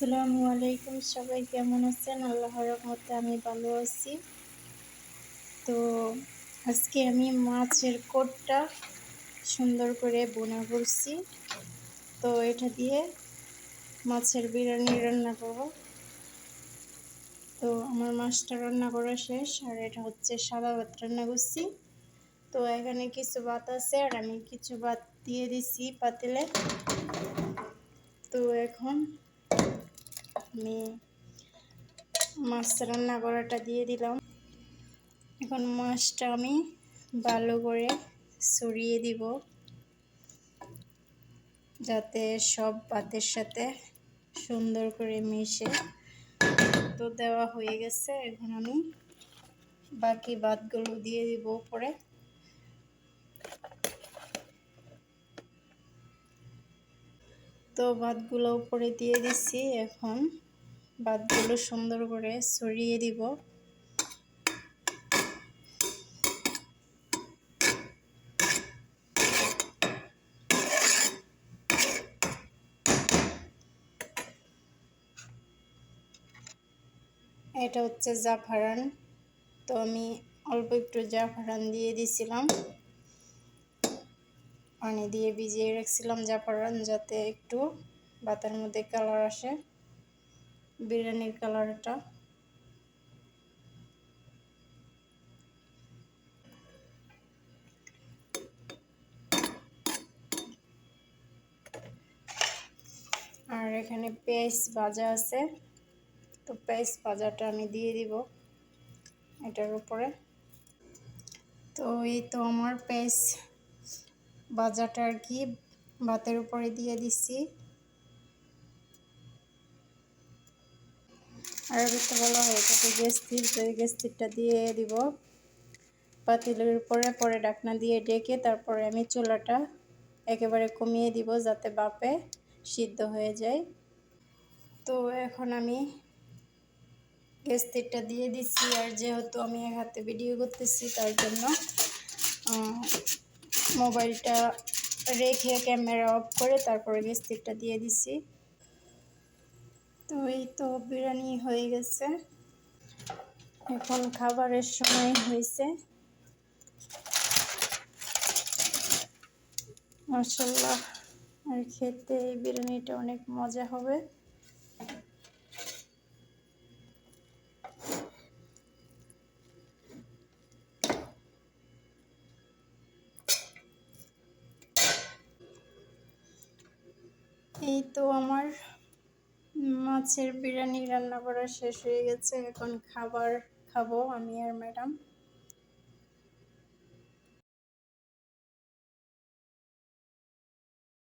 আসসালামু আলাইকুম সবাই, কেমন আছেন? আল্লাহর রহমতে আমি ভালো আছি। তো আজকে আমি মাছের কোটটা সুন্দর করে বোনা করছি। তো এটা দিয়ে মাছের বিরিয়ানি রান্না করব। তো আমার মাছটা রান্না করা শেষ, আর এটা হচ্ছে সাদা ভাত রান্না করছি। তো এখানে কিছু ভাত আছে, আর আমি কিছু ভাত দিয়ে দিছি পাতিলে। তো এখন আমি মাছ রান্না করাটা দিয়ে দিলাম। এখন মাছটা আমি ভালো করে ছড়িয়ে দিব, যাতে সব ভাতের সাথে সুন্দর করে মিশে। তো দেওয়া হয়ে গেছে, এখন আমি বাকি ভাতগুলো দিয়ে দিব উপরে। তো ভাতগুলো উপরে দিয়ে দিচ্ছি এখন ভাতগুলো সুন্দর করে ছড়িয়ে দিব। এটা হচ্ছে জাফরান, তো আমি অল্প একটু জাফরান দিয়ে দিছিলাম। পানি দিয়ে ভিজিয়ে রাখছিলাম জাফরান যাতে একটু ভাতের মধ্যে কালার আসে, বিরিয়ানির কালারটা। আর এখানে পেঁয়াজ ভাজা আছে, তো পেঁয়াজ ভাজাটা আমি দিয়ে দিব এটার উপরে। তো এই তো আমার পেঁয়াজ ভাজাটা আর কি ভাতের উপরে দিয়ে দিচ্ছি আর একটু বলা হয় এটাকে গ্যাস স্থির তো এই গ্যাস স্থিরটা দিয়ে দিব। পাতিলের উপরে, পরে ডাকনা দিয়ে ডেকে তারপরে আমি চুলাটা একেবারে কমিয়ে দিব যাতে বাপে সিদ্ধ হয়ে যায়। তো এখন আমি গ্যাস স্থিরটা দিয়ে দিচ্ছি আর যেহেতু আমি এক হাতে ভিডিও করতেছি তার জন্য মোবাইলটা রেখে ক্যামেরা অফ করে তারপরে স্থিরটা দিয়ে দিছি। তো এই তো বিরিয়ানি হয়ে গেছে। এখন খাবারের সময় হয়েছে। মাসাল্লাহ আর খেতে এই বিরিয়ানিটা অনেক মজা হবে। এই তো আমার মাছের বিরিয়ানি রান্না করা শেষ হয়ে গেছে। এখন খাবার খাব আমি আর ম্যাডাম।